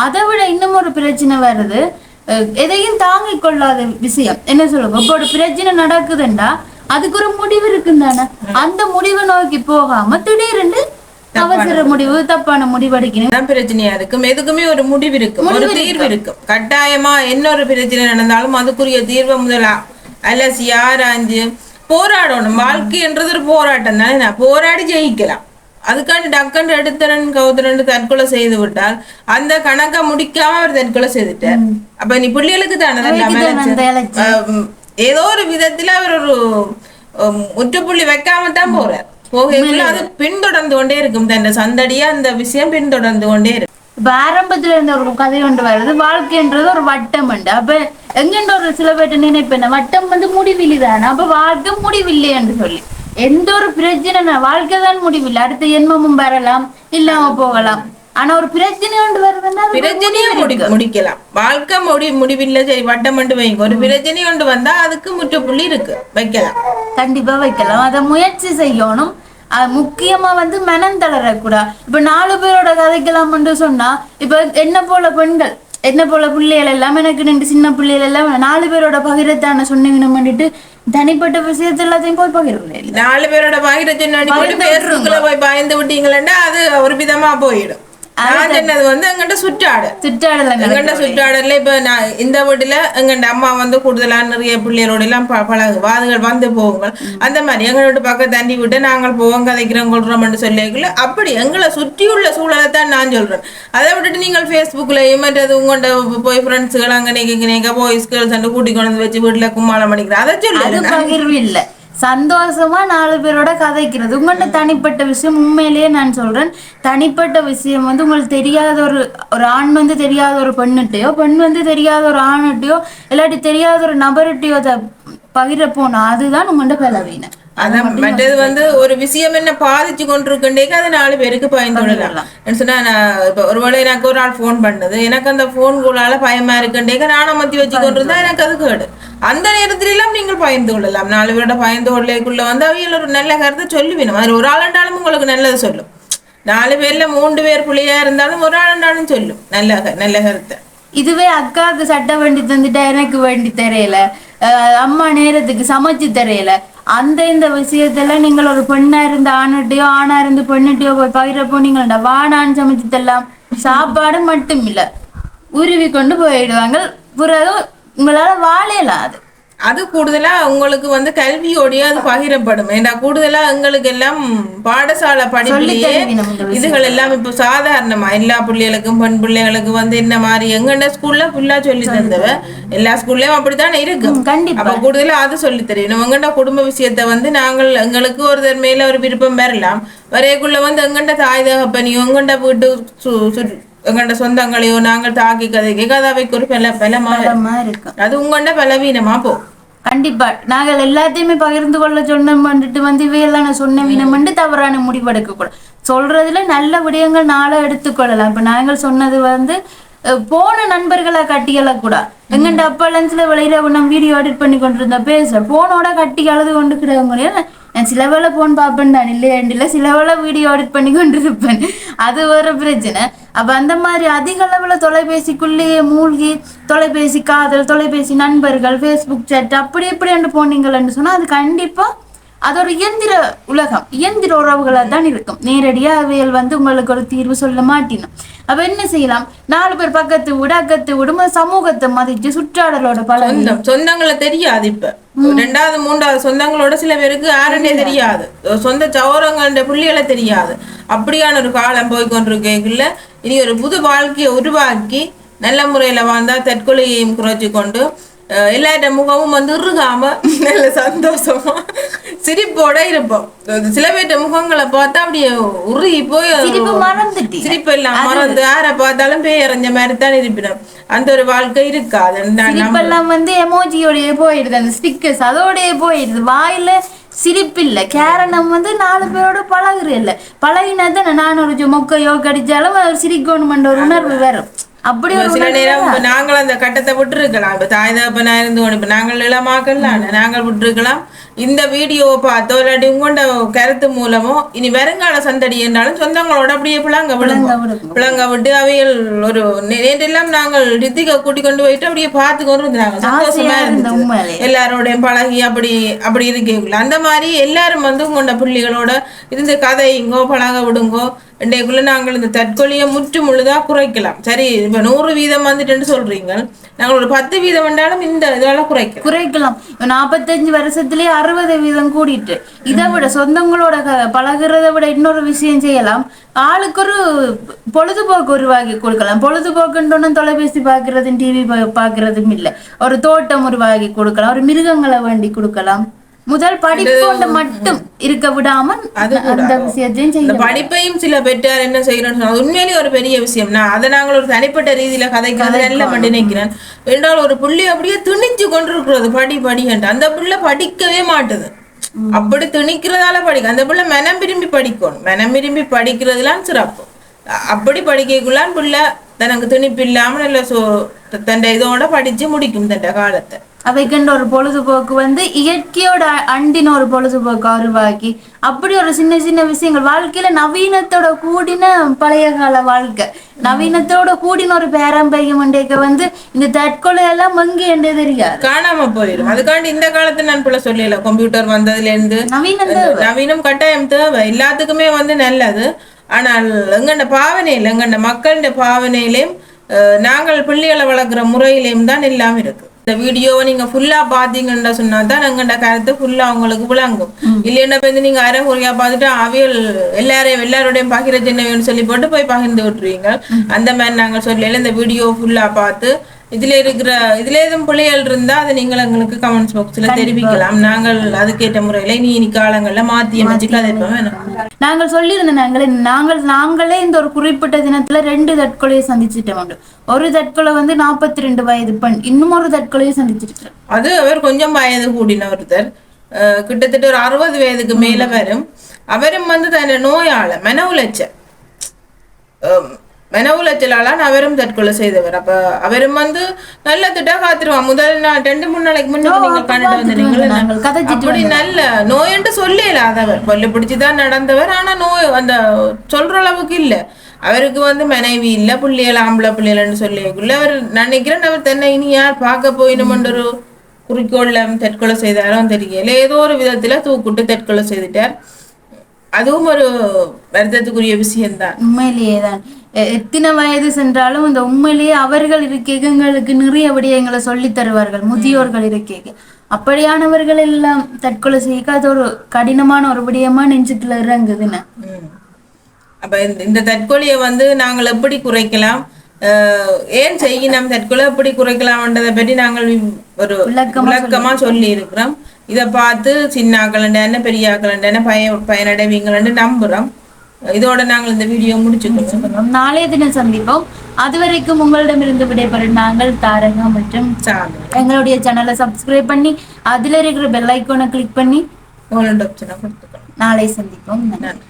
அதை விட இன்னும் ஒரு பிரச்சனை வருது. எதையும் தாங்கிக் கொள்ளாத விஷயம். என்ன சொல்லுங்க? இப்போ ஒரு பிரச்சனை நடக்குதுண்டா அதுக்கு ஒரு முடிவு இருக்குன்னு தானே அந்த முடிவை நோக்கி போகாம திடீரென்று அவசர முடிவு. தப்பான முடிவு எடுக்கணும். பிரச்சனையா இருக்கும் எதுக்குமே ஒரு முடிவு இருக்கும் ஒரு தீர்வு இருக்கும் கட்டாயமா என்ன ஒரு பிரச்சனை நடந்தாலும் அதுக்குரிய தீர்வை முதலா அலசி ஆராய்ஞ்சு போராடணும். வாழ்க்கைன்றது ஒரு போராட்டம் தானே? நான் போராடி ஜெயிக்கலாம். அதுக்காண்டி டக்குன்னு எடுத்தரன் கௌதரன் தற்கொலை செய்து விட்டால் அந்த கணக்கை முடிக்காம அவர் தற்கொலை செய்துட்டார். அப்ப நீ பிள்ளைகளுக்கு தானே ஏதோ ஒரு விதத்துல அவர் ஒரு முற்றுப்புள்ளி வைக்காம தான் போறார். போகைக்குள்ள அது பின்தொடர்ந்து கொண்டே இருக்கும். தன் சந்தடியா அந்த விஷயம் பின்தொடர்ந்து கொண்டே இருக்கும். இப்ப ஆரம்பத்துல இருந்த ஒரு கதை கொண்டு வருது வாழ்க்கைன்றது ஒரு வட்டம் உண்டு. அப்ப எங்கென்ற ஒரு சில பேர்ட்ட நினைப்பேன் வட்டம் வந்து முடிவிலி தானே அப்ப வாழ்க்கை முடிவில்லை என்று சொல்லி. எந்த ஒரு பிரச்சனை வாழ்க்கை தான் முடிவில்லை. அடுத்த ஜென்மமும் வரலாம் இல்லாம போகலாம். ஆனா ஒரு பிரச்சனை கொண்டு வருதுன்னா பிரச்சனையை முடி முடிக்கலாம். வாழ்க்கை முடி முடிவில்லை சரி வட்டம் மட்டும் வைங்க. ஒரு பிரச்சனை கொண்டு வந்தா அதுக்கு முற்றுப்புள்ளி இருக்கு. வைக்கலாம். கண்டிப்பா வைக்கலாம். அதை முயற்சி செய்யணும். முக்கியமா வந்து மனம் தளரக்கூடாது இப்ப நாலு பேரோட கதைக்கலாம்னு சொன்னா இப்ப என்ன போல பெண்கள்? என்ன போல பிள்ளைகள் எல்லாம்? எனக்கு ரெண்டு சின்ன பிள்ளைகள் எல்லாம் நாலு பேரோட பகிரத்தான சொன்னீங்கன்னு பண்ணிட்டு தனிப்பட்ட விஷயத்த எல்லாத்தையும் போய் இல்லை நாலு பேரோட பேருக்குள்ள போய் பாய்ந்து விட்டீங்களா அது ஒரு விதமா போயிடும். நான் சொன்னது வந்து எங்கிட்ட சுற்றாடு. சுற்றாடல இப்ப நான் இந்த வீட்டுல எங்கண்ட அம்மா வந்து கூடுதலா நிறைய பிள்ளைகளோட எல்லாம் ப- பழகு வாதுகள் வந்து போகுங்க அந்த மாதிரி எங்களோட பக்கம் தண்ணி விட்டு நாங்கள் போவோம் கதைக்கிறோம் கொள்றோம்னு சொல்லிக்கல அப்படி எங்களை சுற்றியுள்ள சூழலை தான் நான் சொல்றேன். அதை விட்டுட்டு நீங்கள் ஃபேஸ்புக்லயும் மற்றது உங்கள்ட போய் ஃப்ரெண்ட்ஸுகள் அங்க நீங்க நீங்க பாய்ஸ் கேர்ள்ஸ் கூட்டி கொண்டு வந்து வச்சு வீட்டுல கும்மாளம் பண்ணிக்கிறேன் அதை சொல்லு இல்ல. சந்தோஷமா நாலு பேரோட கதைக்கிறது. உங்கள்ட்ட தனிப்பட்ட விஷயம் உண்மையிலேயே நான் சொல்றேன். தனிப்பட்ட விஷயம் வந்து உங்களுக்கு தெரியாத ஒரு ஒரு ஆண் வந்து தெரியாத ஒரு பெண்ணுட்டையோ பெண் வந்து தெரியாத ஒரு ஆணுட்டையோ இல்லாட்டி தெரியாத ஒரு நபர்கிட்டயோ அதை பகிர போனா அதுதான் உங்கள்ட்ட பலவீனம். அதான் மற்றது வந்து ஒரு விஷயம் என்ன பாதிச்சு கொண்டிருக்கேண்டேக்கு அது நாலு பேருக்கு பயந்து விடலாம் சொன்னா நான் இப்ப ஒருவேளை எனக்கு ஒரு ஆள் ஃபோன் பண்ணது எனக்கு அந்த ஃபோன்களால பயமா இருக்கேண்டேக்க நான் அமர்த்தி வச்சு கொண்டிருந்தா எனக்கு அது கேடு. அந்த நேரத்துல எல்லாம் நீங்கள் பயந்து கொள்ளலாம் நாலு பேரோட பயந்து கொள்ளைக்குள்ள வந்து அவையில் ஒரு நல்ல கருத்தை சொல்லுவேணும் அது ஒரு ஆளுண்டாலும் உங்களுக்கு நல்லது சொல்லும். நாலு பேர்ல மூன்று பேர் பிள்ளையா இருந்தாலும் ஒரு ஆளுண்டாலும் சொல்லும். நல்ல நல்ல கருத்தை. இதுவே அக்காவுக்கு சட்டை வேண்டி தந்துட்டா எனக்கு வேண்டி தெரியல. அம்மா நேரத்துக்கு சமைச்சு தெரியல. அந்த இந்த விஷயத்துல நீங்கள் ஒரு பெண்ணா இருந்து ஆணுட்டையோ ஆணா இருந்து பெண்ணுட்டையோ போய் பகிர போனீங்கள்டா வானான்னு சமைச்சு தரலாம் சாப்பாடு மட்டும் இல்ல. உருவி கொண்டு போயிடுவாங்க. பிறகு உங்களால வாழையலாம் அது அது கூடுதலா உங்களுக்கு வந்து கல்வியோடய அது பகிரப்படும். ஏன்னா கூடுதலா எங்களுக்கு எல்லாம் பாடசாலை படிப்பிலேயே இதுகள் எல்லாம் இப்ப சாதாரணமா. எல்லா பிள்ளைகளுக்கும் பெண் பிள்ளைகளுக்கும் வந்து என்ன மாதிரி எங்கண்ட ஸ்கூல்ல ஃபுல்லா சொல்லி தந்தவ. எல்லா ஸ்கூல்லயும் அப்படித்தானே இருக்கும் அப்ப கூடுதலா அது சொல்லி தெரியணும் எங்கண்ட குடும்ப விஷயத்த வந்து நாங்கள் எங்களுக்கு ஒருத்தர் மேல ஒரு விருப்பம் வரலாம் வரையக்குள்ள வந்து எங்கண்ட தாய் தகப்பனையோ எங்கண்ட வீட்டு எங்கண்ட சொந்தங்களையோ நாங்கள் தாக்கி கதைக்கு கதாவைக்கு ஒரு பல பலமா இருக்கும் அது உங்கண்ட பலவீனமா போ. கண்டிப்பா. நாங்கள் எல்லாத்தையுமே பகிர்ந்து கொள்ள சொன்னோம் வந்துட்டு வந்து இவையெல்லாம் நான் சொன்ன வீணம் தவறான முடிவெடுக்க கூடாது. சொல்றதுல நல்ல விடயங்கள் நாளை எடுத்துக்கொள்ளலாம் இப்ப நாங்கள் சொன்னது வந்து போன நண்பர்களை கட்டியல கூட எங்கண்ட அப்பா லஞ்சில் வெளியில நம்ம வீடியோ எடிட் பண்ணி கொண்டிருந்த பேச. போனோட கட்டி அழுது கொண்டு கிடவங்க நான் சில போன் பார்ப்பேன் தான் இல்லையாண்டில சில வேளை வீடியோ எடிட் பண்ணி கொண்டு இருப்பேன் அது ஒரு பிரச்சனை. அப்ப அந்த மாதிரி அதிக அளவுல தொலைபேசிக்குள்ளேயே மூழ்கி தொலைபேசி காதல் தொலைபேசி நண்பர்கள் ஃபேஸ்புக் சேட் அப்படி இப்படி என்று போனீங்கன்னு சொன்னா அது கண்டிப்பா அது ஒரு இயந்திர உலகம். இயந்திர உறவுகளா தான் இருக்கும். நேரடியா அவைகள் வந்து உங்களுக்கு ஒரு தீர்வு சொல்ல மாட்டினோம். அப்ப என்ன செய்யலாம்? நாலு பேர் பக்கத்து விட அக்கத்து விடும் சமூகத்தை மதிச்சு சுற்றாடலோட சொந்தம். சொந்தங்களை தெரியாது இப்ப. ரெண்டாவது மூன்றாவது சொந்தங்களோட சில பேருக்கு யாருன்னே தெரியாது. சொந்த சௌரங்கள புள்ளிகளை தெரியாது. அப்படியான ஒரு காலம் போய் கொண்டிருக்கல இனி ஒரு புது வாழ்க்கையை உருவாக்கி நல்ல முறையில வாழ்ந்தா தற்கொலையையும் குறைச்சு கொண்டு எல்லார்ட முகமும் வந்து இறுகாம நல்ல சந்தோஷமா சிரிப்போட இருப்போம். சில பேர்ட்ட முகங்களை பார்த்தா அப்படியே உருகி போய் சிரிப்பு மறந்துட்டு சிரிப்பு எல்லாம் மறந்து யாரை பார்த்தாலும் பேயறிஞ்ச மாதிரி தான் இருப்பினோம். அந்த ஒரு வாழ்க்கை இருக்காது. சிரிப்பெல்லாம் வந்து எமோஜியோடய போயிடுது. அந்த ஸ்டிக்கர்ஸ் அதோடய போயிடுது. வாயில சிரிப்பு இல்ல காரணம் வந்து நாலு பேரோட பழகுற இல்ல. பழகினா தானே நான் ஒரு மொக்கையோ கடிச்சாலும் அது சிரிக்கணுமென்ற ஒரு உணர்வு வரும். அப்படி ஒரு சில நேரம் நாங்கள் அந்த கட்டத்தை விட்டுருக்கலாம். இப்ப தாய் தகப்பனா இருந்து கொண்டு இப்ப நாங்கள் இளமாக்கல்லாம் நாங்கள் விட்டுருக்கலாம். இந்த வீடியோவை பார்த்தோ இல்லாட்டி உங்கள்ட கருத்து மூலமோ இனி வருங்கால சந்தடி என்றாலும் சொந்தங்களோட அப்படியே பிள்ளைங்க விடுங்க. விடுங்க. பிள்ளைங்க விட்டு அவைகள் ஒரு நேற்றெல்லாம் நாங்கள் ரித்திகா கூட்டி கொண்டு போயிட்டு அப்படியே பார்த்து கொண்டு இருந்தாங்க சந்தோஷமா ஆசையா இருந்த இருந்துச்சு. உண்மையிலே. எல்லாரோடையும் பழகி அப்படி அப்படி இருக்கீங்களா? அந்த மாதிரி எல்லாரும் வந்து உங்களோட பிள்ளைகளோட இருந்து கதைங்கோ பழக விடுங்கோ இன்றைக்குள்ள நாங்கள் இந்த தற்கொலையை முற்று முழுதாக குறைக்கலாம். சரி இப்ப நூறு வீதம் வந்துட்டுன்னு சொல்றீங்க நாங்கள் ஒரு பத்து வீதம் வந்தாலும் இந்த இதால குறைக்கலாம். குறைக்கலாம். இப்ப நாற்பத்தஞ்சு வருஷத்துலயே அறுபது வீதம் கூடிட்டு. இதை விட சொந்தங்களோட க- பழகுறதை விட இன்னொரு விஷயம் செய்யலாம். ஆளுக்கு ஒரு பொழுதுபோக்கு உருவாக்கி கொடுக்கலாம். பொழுதுபோக்குன்னு தொலைபேசி பார்க்கறதும் டிவி பார்க்கறதும் இல்ல. ஒரு தோட்டம் உருவாக்கி கொடுக்கலாம். ஒரு மிருகங்களை வேண்டி கொடுக்கலாம். முதல் படிப்போண்ட மட்டும் இருக்க விடாம அந்த விஷயத்தையும் படிப்பையும் சில பெற்றார் என்ன செய்யணும்னு சொன்னா உண்மையிலேயே ஒரு பெரிய விஷயம் நான் அதை நாங்கள் ஒரு தனிப்பட்ட ரீதியில கதைக்கிறது நல்ல நினைக்கிறேன் என்றால் ஒரு புள்ளி அப்படியே திணிச்சு கொண்டிருக்கிறது படி படி என்று அந்த பிள்ளை படிக்கவே மாட்டுது அப்படி திணிக்கிறதால படிக்க அந்த பிள்ளை மனம் விரும்பி படிக்கணும் மனம் விரும்பி படிக்கிறதுலாம் சிறப்பு அப்படி படிக்கக்குள்ளான் பிள்ளை தனக்கு திணிப்பு இல்லாம நல்ல சோ தன் இதோட படிச்சு முடிக்கும் தன் காலத்தை. அவைக்கண்ட ஒரு பொழுதுபோக்கு வந்து இயற்கையோட அண்டின ஒரு பொழுதுபோக்கு உருவாக்கி அப்படி ஒரு சின்ன சின்ன விஷயங்கள். வாழ்க்கையில நவீனத்தோட கூடின பழைய கால வாழ்க்கை. நவீனத்தோட கூடின ஒரு பேரம்பரியம் மண்டைக்க வந்து இந்த தற்கொலை எல்லாம் எங்கே என்றே தெரியாது. காணாம போயிடும் அதுக்காண்டி இந்த காலத்துல நான் பிள்ளை சொல்லல. கம்ப்யூட்டர் வந்ததுல இருந்து நவீனம் நவீனம் கட்டாயம் தேவை. எல்லாத்துக்குமே வந்து நல்லது. ஆனால் எங்கண்ட பாவனையில் எங்கண்ட மக்கள்ட பாவனையிலையும் நாங்கள் பிள்ளைகளை வளர்க்குற முறையிலையும் தான் எல்லாம் இருக்கு. இந்த வீடியோவை நீங்க ஃபுல்லா பாத்தீங்கன்னு சொன்னா தான் எங்கண்ட கருத்து ஃபுல்லா உங்களுக்கு விளங்கும். இல்லைன்னா வந்து நீங்க அரை குறையா பார்த்துட்டு அவியல் எல்லாரையும் எல்லாரோடையும் பகிர சின்னவன்னு சொல்லி போட்டு போய் பகிர்ந்து விட்டுருவீங்க. அந்த மாதிரி நாங்கள் சொல்லல இந்த வீடியோ ஃபுல்லா பார்த்து இதுல இருக்கிற இதுல எதுவும் பிள்ளைகள் இருந்தா அதை நீங்கள் எங்களுக்கு கமெண்ட்ஸ் பாக்ஸ்ல தெரிவிக்கலாம். நாங்கள் அதுக்கேற்ற முறையில நீ இனி காலங்கள்ல மாத்தி அமைச்சு கதைப்போம் வேணும். நாங்கள் சொல்லியிருந்தோம் நாங்களே நாங்கள் நாங்களே இந்த ஒரு குறிப்பிட்ட தினத்துல ரெண்டு தற்கொலையை சந்திச்சுட்டோம். ஒரு தற்கொலை வந்து நாற்பத்தி ரெண்டு வயது பெண் இன்னும் ஒரு தற்கொலையை சந்திச்சிருக்கிறோம் அது அவர் கொஞ்சம் வயது கூடின ஒருத்தர். கிட்டத்தட்ட ஒரு அறுபது வயதுக்கு மேல வரும். அவரும் வந்து தன் நோயால மன உளைச்சல். மன உளைச்சலால அவரும் தற்கொலை செய்தவர். அப்ப அவரும் வந்து நல்ல திட்டா காத்துருவான் முதல் நாள் ரெண்டு மூணு நாளைக்கு முன்னாடி நீங்க கண்டுட்டு வந்தீங்களா அப்படி நல்ல நோயன்ட்டு சொல்லல அதவர். கொல்லு பிடிச்சுதான் நடந்தவர். ஆனா நோய் அந்த சொல்ற அளவுக்கு இல்ல. அவருக்கு வந்து மனைவி இல்ல பிள்ளைகள் ஆம்பளை பிள்ளைகள்னு சொல்லிக்குள்ள அவர் நினைக்கிறேன் அவர் தன்னை இனி யார் பார்க்க போயினுமென்ற ஒரு குறிக்கோள்ல தற்கொலை செய்தாரோ தெரியல. ஏதோ ஒரு விதத்துல தூக்குட்டு தற்கொலை செய்துட்டார். அதுவும் ஒரு வருத்தத்துக்குரிய விஷயம்தான். உண்மையிலேயே தான் எத்தனை வயது சென்றாலும் இந்த உண்மையிலேயே அவர்கள் இருக்க எங்களுக்கு நிறைய விடயங்களை சொல்லித் தருவார்கள் முதியோர்கள் இருக்கேங்க அப்படியானவர்கள் எல்லாம் தற்கொலை செய்ய அது ஒரு கடினமான ஒரு விடயமா நெஞ்சுக்குள்ள இறங்குதுன்னு. அப்ப இந்த- தற்கொலையை வந்து நாங்கள் எப்படி குறைக்கலாம்? ஏன் செய்யணும் தற்கொலை எப்படி குறைக்கலாம்ன்றதை பற்றி நாங்கள் ஒரு விளக்கமா சொல்லி இருக்கிறோம் இதை பார்த்து சின்ன ஆக்கலண்டன பெரிய ஆக்கலண்டன பய பயனடைவீங்களன்னு நம்புறோம். இதோட நாங்கள் இந்த வீடியோ முடிச்சுக்கிறோம். நாளைய தினம் சந்திப்போம். அதுவரைக்கும் உங்களிடமிருந்து விடைபெறும் நாங்கள் தாரகா மற்றும் எங்களுடைய சேனலை சப்ஸ்கிரைப் பண்ணி அதுல இருக்கிற பெல் ஐக்கானை கிளிக் பண்ணி நாளை சந்திப்போம். நன்றி.